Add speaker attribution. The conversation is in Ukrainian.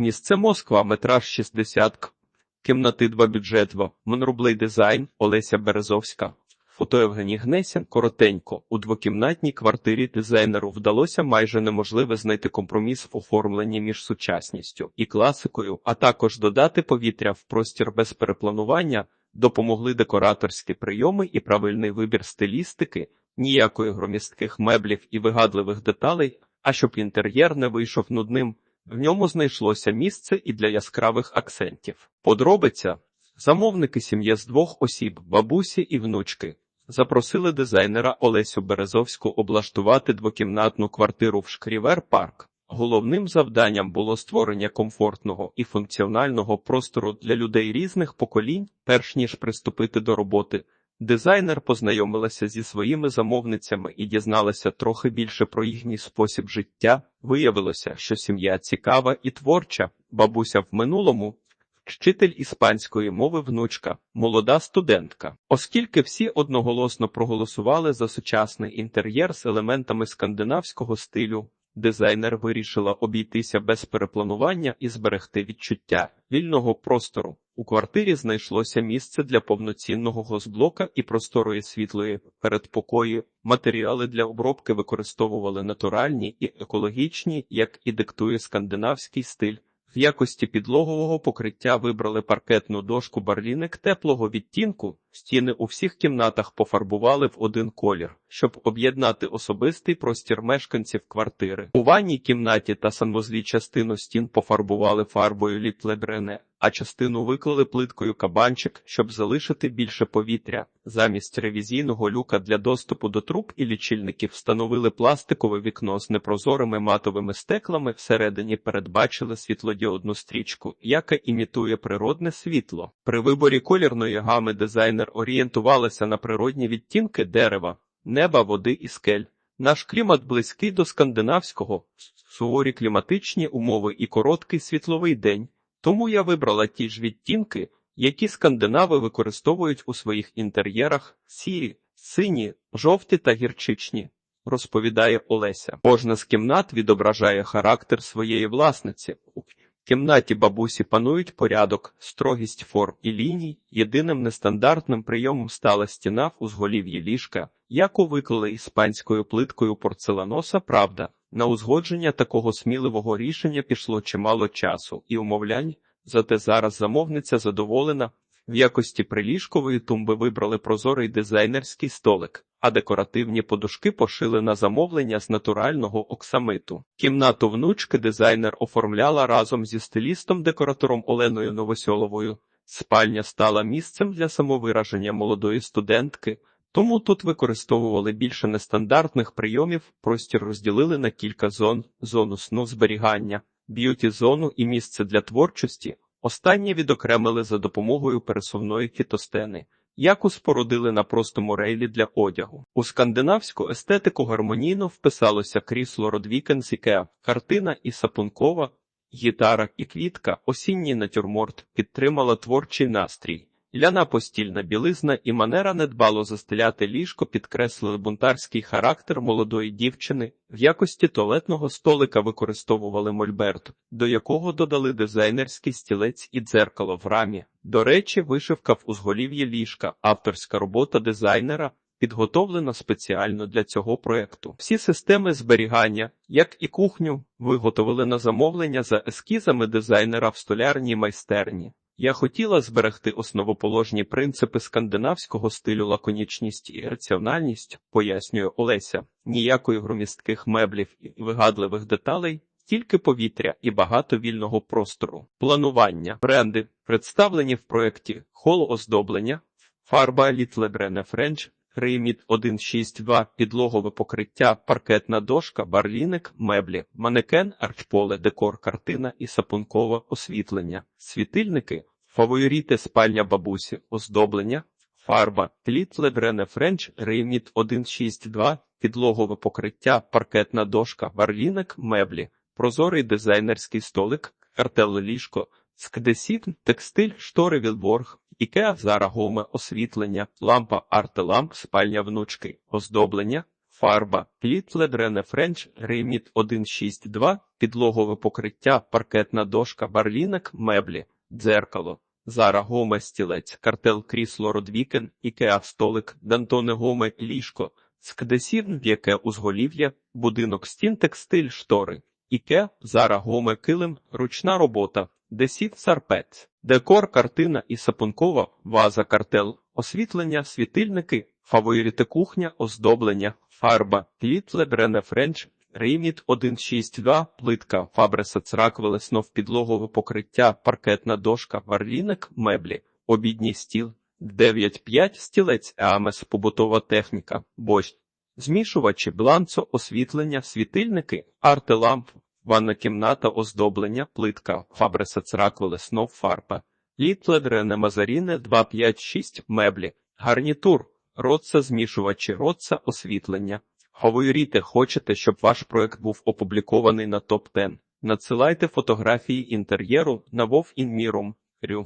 Speaker 1: Місце Москва, метраж 60 к. Кімнати 2 бюджет 2. Монрублей дизайн Олеся Березовська. Фото Євгеній Гнесян коротенько. У двокімнатній квартирі дизайнеру вдалося майже неможливе знайти компроміс в оформленні між сучасністю і класикою, а також додати повітря в простір без перепланування, допомогли декораторські прийоми і правильний вибір стилістики, ніякої громістких меблів і вигадливих деталей, а щоб інтер'єр не вийшов нудним, в ньому знайшлося місце і для яскравих акцентів. Подробиця замовники сім'ї з двох осіб, бабусі і внучки. Запросили дизайнера Олесю Березовську облаштувати двокімнатну квартиру в Шкрівер Парк. Головним завданням було створення комфортного і функціонального простору для людей різних поколінь, перш ніж приступити до роботи. Дизайнер познайомилася зі своїми замовницями і дізналася трохи більше про їхній спосіб життя. Виявилося, що сім'я цікава і творча, бабуся в минулому. Вчитель іспанської мови внучка, молода студентка. Оскільки всі одноголосно проголосували за сучасний інтер'єр з елементами скандинавського стилю, дизайнер вирішила обійтися без перепланування і зберегти відчуття вільного простору. У квартирі знайшлося місце для повноцінного госблока і просторої світлої передпокої. Матеріали для обробки використовували натуральні і екологічні, як і диктує скандинавський стиль. В якості підлогового покриття вибрали паркетну дошку барлінек теплого відтінку. Стіни у всіх кімнатах пофарбували в один колір, щоб об'єднати особистий простір мешканців квартири. У ванній кімнаті та санвузлі частину стін пофарбували фарбою ліплебрене, а частину виклали плиткою кабанчик, щоб залишити більше повітря. Замість ревізійного люка для доступу до труб і лічильників встановили пластикове вікно з непрозорими матовими стеклами. Всередині передбачили світлодіодну стрічку, яка імітує природне світло. При виборі колірної гами дизайнер орієнтувалася на природні відтінки дерева, неба, води і скель. Наш клімат близький до скандинавського, суворі кліматичні умови і короткий світловий день. Тому я вибрала ті ж відтінки, які скандинави використовують у своїх інтер'єрах сірі, сині, жовті та гірчичні, розповідає Олеся. Кожна з кімнат відображає характер своєї власниці. Кімнаті бабусі панують порядок, строгість форм і ліній. Єдиним нестандартним прийомом стала стіна в узголів'ї ліжка, яку виклали іспанською плиткою порцеланоса правда. На узгодження такого сміливого рішення пішло чимало часу і умовлянь, зате зараз замовниця задоволена. В якості приліжкової тумби вибрали прозорий дизайнерський столик, а декоративні подушки пошили на замовлення з натурального оксамиту. Кімнату внучки дизайнер оформляла разом зі стилістом-декоратором Оленою Новосьоловою. Спальня стала місцем для самовираження молодої студентки. Тому тут використовували більше нестандартних прийомів, простір розділили на кілька зон: зону сну зберігання, б'юті-зону і місце для творчості. Останнє відокремили за допомогою пересувної фітостени, яку спорудили на простому рейлі для одягу. У скандинавську естетику гармонійно вписалося крісло Родвікен з Ікеа, картина і сапункова, гітара і квітка, осінній натюрморт підтримала творчий настрій. Ляна постільна білизна і манера недбало застеляти ліжко підкреслили бунтарський характер молодої дівчини. В якості туалетного столика використовували мольберт, до якого додали дизайнерський стілець і дзеркало в рамі. До речі, вишивка в узголів'ї ліжка, авторська робота дизайнера. Підготовлена спеціально для цього проекту. Всі системи зберігання, як і кухню, виготовили на замовлення за ескізами дизайнера в столярній майстерні. Я хотіла зберегти основоположні принципи скандинавського стилю лаконічність і раціональність, пояснює Олеся, ніякої громістких меблів і вигадливих деталей, тільки повітря і багато вільного простору. Планування. Бренди. Представлені в проєкті. Холо оздоблення, фарба Літлебрене Френч, Рейміт 162, підлогове покриття, паркетна дошка, барліник, меблі, манекен, арчполе, декор, картина і сапункове освітлення, світильники, фаворіти спальня бабусі, оздоблення, фарба, Літле Брене Френч, Рейміт 162, підлогове покриття, паркетна дошка, барліник, меблі, прозорий дизайнерський столик, картеле ліжко, скдесіт, текстиль, штори Вілборг, Ікеа Зара Гоме, освітлення, лампа артеламп, спальня внучки, оздоблення, фарба, Літлед Рене Френч, Реміт 162, підлогове покриття, паркетна дошка, барлінок, меблі, дзеркало. Зара Гоме стілець, картел крісло Родвікен, Ікеа столик, Дантоне Гоме ліжко, скдесін, яке узголів'я, будинок стін текстиль штори, Іке, Зара Гоме килим, ручна робота, Десіт Сарпець, декор, картина і сапункова, ваза картел, освітлення, світильники, фаворити кухня, оздоблення, фарба, Літле Брене Френч, Рейміт 162, плитка, фабреса црак, велеснов, підлогове покриття, паркетна дошка, варлінок, меблі, обідній стіл, 9-5, стілець, Еамес, побутова техніка, борщ, змішувачі, бланцо, освітлення, світильники, артеламп, ванна кімната, оздоблення, плитка, фабреса црак, велеснов, фарба, літле Рене Мазаріне 256, меблі, гарнітур, роца, змішувачі, роца, освітлення. Говоріте, хочете, щоб ваш проект був опублікований на топ 10 Надсилайте фотографії інтер'єру на WoW